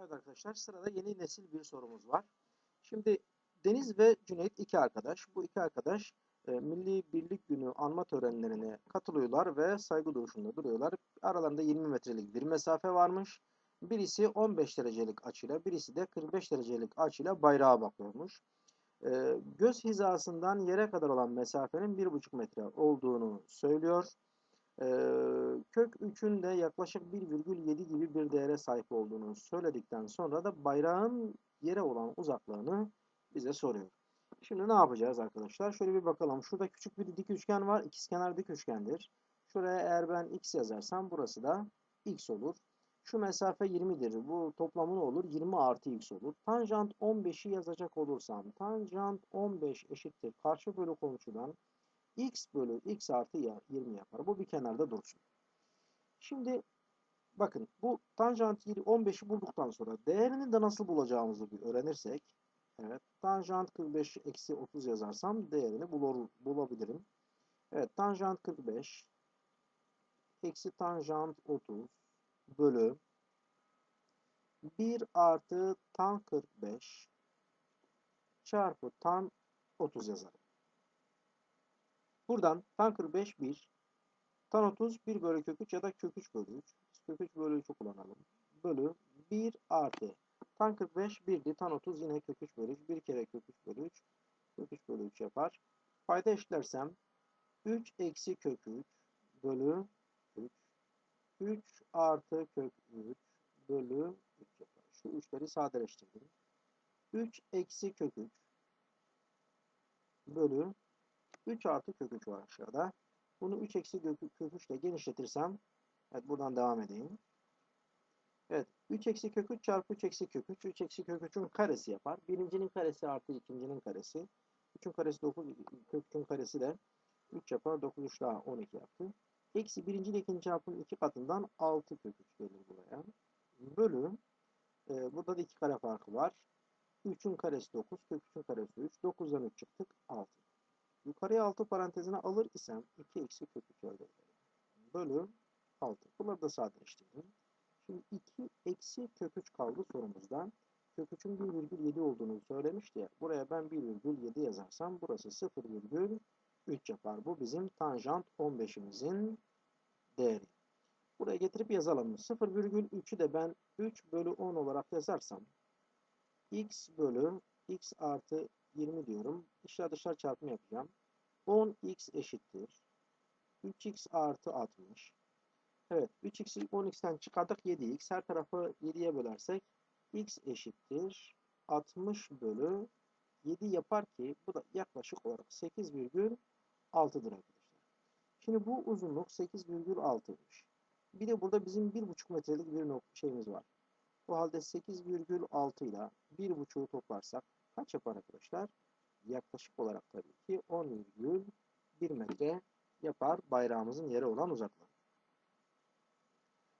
Evet arkadaşlar sırada yeni nesil bir sorumuz var. Şimdi Deniz ve Cüneyt iki arkadaş. Bu iki arkadaş e, Milli Birlik Günü anma törenlerine katılıyorlar ve saygı duruşunda duruyorlar. Aralarında 20 metrelik bir mesafe varmış. Birisi 15 derecelik açıyla, birisi de 45 derecelik açıyla bayrağa bakıyormuş. E, göz hizasından yere kadar olan mesafenin 1,5 metre olduğunu söylüyor. E, kök 3'ün de yaklaşık 1,7 gibi bir değere sahip olduğunu söyledikten sonra da bayrağın yere olan uzaklığını bize soruyor. Şimdi ne yapacağız arkadaşlar? Şöyle bir bakalım. Şurada küçük bir dik üçgen var. İkizkenar dik üçgendir. Şuraya eğer ben x yazarsam burası da x olur. Şu mesafe 20'dir. Bu toplamı ne olur? 20 artı x olur. Tanjant 15'i yazacak olursam tanjant 15 eşittir. Karşı bölü komşudan x bölü x artı 20 yapar. Bu bir kenarda dursun. Şimdi bakın bu tanjant 15'i bulduktan sonra değerini de nasıl bulacağımızı bir öğrenirsek Evet. Tanjant 45 eksi 30 yazarsam değerini bulur, bulabilirim. Evet. Tanjant 45 eksi tanjant 30 bölü 1 artı tan 45 çarpı tan 30 yazarım. Buradan tan 45 1 tan 30 1 bölü kök 3 ya da kök 3 bölü 3 kök 3 bölü 3'ü kullanalım. Bölü 1 artı Tan 45 1'di. Tan 30 yine kök 3 bölü 3. 1 kere kök 3 bölü 3. Kök 3 bölü 3 yapar. Payda eşitlersem 3 eksi kök 3 bölü 3. 3 artı kök 3 bölü 3 yapar. Şu 3'leri sadeleştirdim. 3 eksi kök 3 bölü 3 artı kök 3 var aşağıda. Bunu 3 eksi kök 3 ile genişletirsem evet buradan devam edeyim. Evet. 3 eksi kök 3 çarpı 3 eksi kök 3. 3 eksi kök 3'ün karesi yapar. Birincinin karesi artı ikincinin karesi. 3'ün karesi 9. Kök 3'ün karesi de 3 yapar. 9 3 daha 12 yaptı. Eksi birinci ile ikinci çarpının 2 katından 6 kök 3 gelir buraya. Bölü. E, burada da 2 kare farkı var. 3'ün karesi 9. Kök 3'ün karesi 3. 9'dan 3 çıktık. 6. Yukarıya 6 parantezine alır isem 2 eksi kök 3 elde ederim. Bölü 6. Bunları da sadeleştirdim. Şimdi 2 eksi kök 3 kaldı sorumuzda. Kök 3'ün 1,7 olduğunu söylemişti ya. Buraya ben 1,7 yazarsam burası 0,3 yapar. Bu bizim tanjant 15'imizin değeri. Buraya getirip yazalım. 0,3'ü de ben 3 bölü 10 olarak yazarsam x bölü x artı 20 diyorum. İçler dışlar çarpımı yapacağım. 10x eşittir. 3x artı 60. Evet 3x'i 10x'ten çıkardık 7x. Her tarafı 7'ye bölersek x eşittir 60 bölü 7 yapar ki bu da yaklaşık olarak 8,6'dır arkadaşlar. Şimdi bu uzunluk 8,6'ymış. Bir de burada bizim 1,5 metrelik bir şeyimiz var. O halde 8,6 ile 1,5'u toplarsak kaç yapar arkadaşlar? Yaklaşık olarak tabii ki 10,1 metre yapar bayrağımızın yere olan uzaklığı.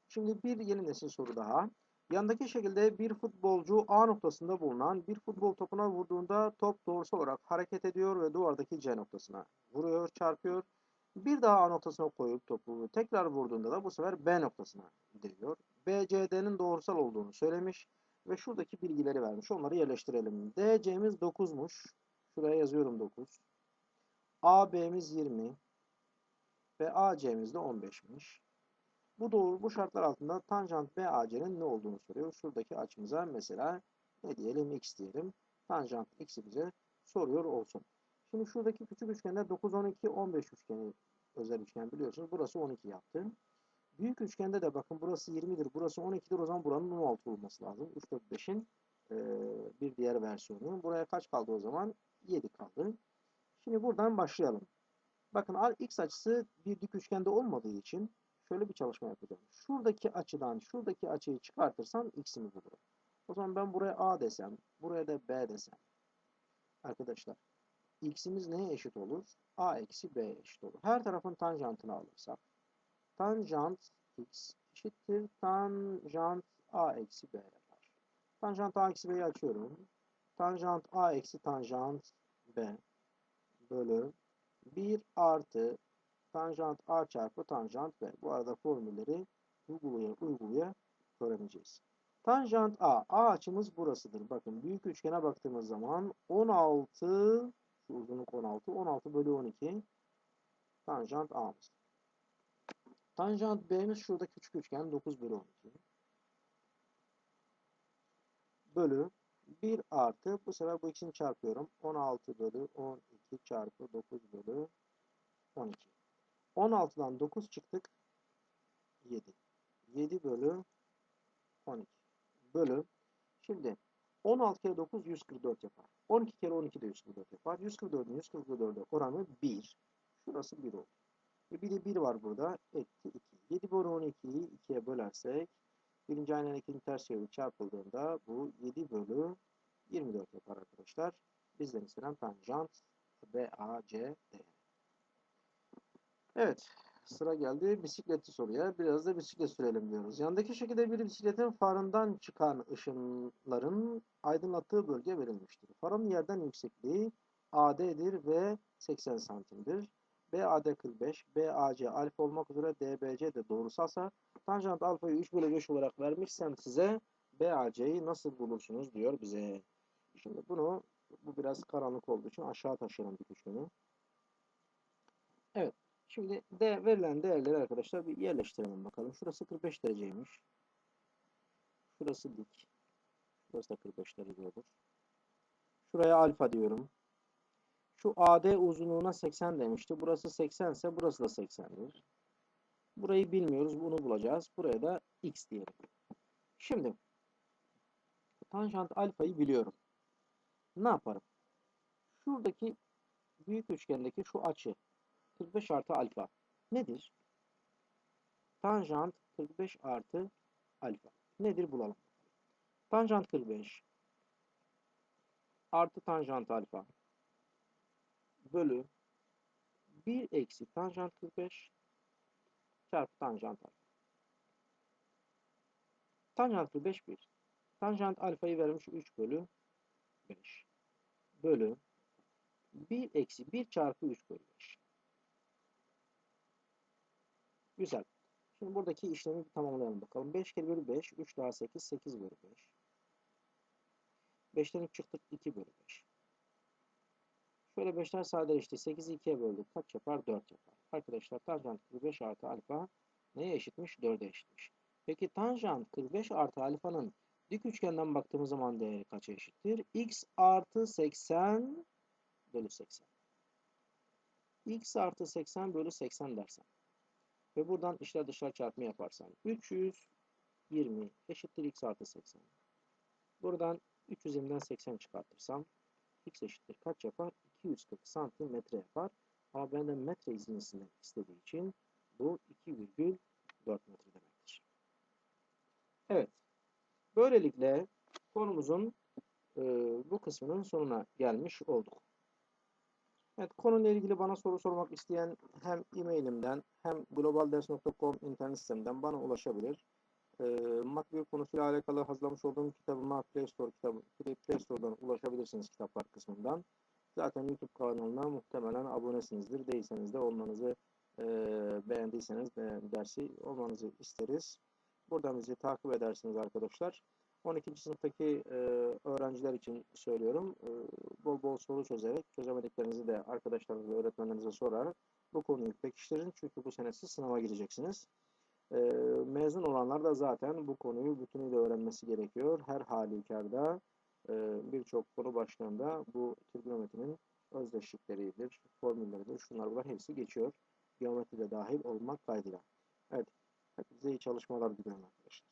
Şimdi bir yeni nesil soru daha. Yandaki şekilde bir futbolcu A noktasında bulunan bir futbol topuna vurduğunda top doğrusal olarak hareket ediyor ve duvardaki C noktasına vuruyor, çarpıyor. Bir daha A noktasına koyup topu tekrar vurduğunda da bu sefer B noktasına değiyor. BCD'nin doğrusal olduğunu söylemiş ve şuradaki bilgileri vermiş. Onları yerleştirelim. DC'miz 9'muş. Şuraya yazıyorum 9. AB'miz 20 ve AC'miz de 15'miş. Bu doğru bu şartlar altında tanjant BAC'nin ne olduğunu soruyor. Şuradaki açımıza mesela ne diyelim x diyelim. Tanjant x'i bize soruyor olsun. Şimdi şuradaki küçük üçgende 9, 12, 15 üçgeni özel üçgen biliyorsunuz. Burası 12 yaptı. Büyük üçgende de bakın burası 20'dir, burası 12'dir. O zaman buranın 16 olması lazım. 3, 4, 5'in e, bir diğer versiyonu. Buraya kaç kaldı o zaman? 7 kaldı. Şimdi buradan başlayalım. Bakın x açısı bir dik üçgende olmadığı için şöyle bir çalışma yapacağım. Şuradaki açıdan şuradaki açıyı çıkartırsam x'imi bulurum. O zaman ben buraya a desem, buraya da b desem. Arkadaşlar, x'imiz neye eşit olur? a eksi b eşit olur. Her tarafın tanjantını alırsak, tanjant x eşittir tanjant a eksi b yapar. Tanjant a eksi b'yi açıyorum. Tanjant a eksi tanjant b bölü 1 artı tanjant a çarpı tanjant b. Bu arada formülleri uygulaya uygulaya öğreneceğiz. Tanjant A. A açımız burasıdır. Bakın büyük üçgene baktığımız zaman 16 şu uzunluk 16. 16 bölü 12 tanjant A'mız. Tanjant B'miz şurada küçük üçgen 9 bölü 12. Bölü 1 artı bu sefer bu ikisini çarpıyorum. 16 bölü 12 çarpı 9 bölü 12. 16'dan 9 çıktık. 7. 7 bölü 12 bölü. Şimdi 16 kere 9 144 yapar. 12 kere 12 de 144 yapar. 144'ün 144'e oranı 1. Şurası 1 oldu. E bir de 1 var burada. Eksi 2. 7 bölü 12'yi 2'ye bölersek birinci aynen ikinci ters çeviri çarpıldığında bu 7 bölü 24 yapar arkadaşlar. Bizden istenen tanjant BAC değeri. Evet. Sıra geldi bisikletli soruya. Biraz da bisiklet sürelim diyoruz. Yandaki şekilde bir bisikletin farından çıkan ışınların aydınlattığı bölge verilmiştir. Farın yerden yüksekliği AD'dir ve 80 santimdir. BAD 45, BAC alfa olmak üzere DBC de doğrusalsa tanjant alfayı 3 bölü 5 olarak vermişsem size BAC'yi nasıl bulursunuz diyor bize. Şimdi bunu bu biraz karanlık olduğu için aşağı taşıyalım bir üçgeni. Evet. Şimdi de verilen değerleri arkadaşlar bir yerleştirelim bakalım. Şurası 45 dereceymiş. Şurası dik. Şurası da 45 derece olur. Şuraya alfa diyorum. Şu AD uzunluğuna 80 demişti. Burası 80 ise burası da 80'dir. Burayı bilmiyoruz. Bunu bulacağız. Buraya da x diyelim. Şimdi tanjant alfayı biliyorum. Ne yaparım? Şuradaki büyük üçgendeki şu açı 45 artı alfa nedir? Tanjant 45 artı alfa. Nedir bulalım. Tanjant 45 artı tanjant alfa bölü 1 eksi tanjant 45 çarpı tanjant alfa. Tanjant 45 1. Tanjant alfayı vermiş 3 bölü 5 bölü 1 eksi 1 çarpı 3 bölü 5. Güzel. Şimdi buradaki işlemi tamamlayalım bakalım. 5 kere bölü 5, 3 daha 8, 8 bölü 5. 5'ten 3 çıktık, 2 bölü 5. Şöyle 5'ler sadeleşti. 8'i 2'ye böldük. Kaç yapar? 4 yapar. Arkadaşlar tanjant 45 artı alfa neye eşitmiş? 4'e eşitmiş. Peki tanjant 45 artı alfanın dik üçgenden baktığımız zaman değeri kaça eşittir? x artı 80 bölü 80. x artı 80 bölü 80 dersen. Ve buradan içler dışlar çarpımı yaparsan 320 eşittir x artı 80. Buradan 320'den 80 çıkartırsam x eşittir kaç yapar? 240 santimetre yapar. Ama benden metre izinlisinden istediği için bu 2,4 metre demektir. Evet. Böylelikle konumuzun e, bu kısmının sonuna gelmiş olduk. Evet, konuyla ilgili bana soru sormak isteyen hem e-mailimden hem globalders.com internet sitemden bana ulaşabilir. E, makbul konusuyla alakalı hazırlamış olduğum kitabıma Play Store kitabı, Play Store'dan ulaşabilirsiniz kitaplar kısmından. Zaten YouTube kanalına muhtemelen abonesinizdir. Değilseniz de olmanızı e, beğendiyseniz de dersi olmanızı isteriz. Buradan bizi takip edersiniz arkadaşlar. 12. sınıftaki e, öğrenciler için söylüyorum. E, bol bol soru çözerek, çözemediklerinizi de arkadaşlarınıza, öğretmenlerinize sorarak bu konuyu pekiştirin. Çünkü bu sene siz sınava gireceksiniz. E, mezun olanlar da zaten bu konuyu bütünüyle öğrenmesi gerekiyor. Her halükarda e, birçok konu başlığında bu trigonometrinin özdeşlikleridir, formülleridir. Şunlar bunlar hepsi geçiyor. Geometri dahil olmak kaydıyla. Evet. Hepinize iyi çalışmalar diliyorum arkadaşlar.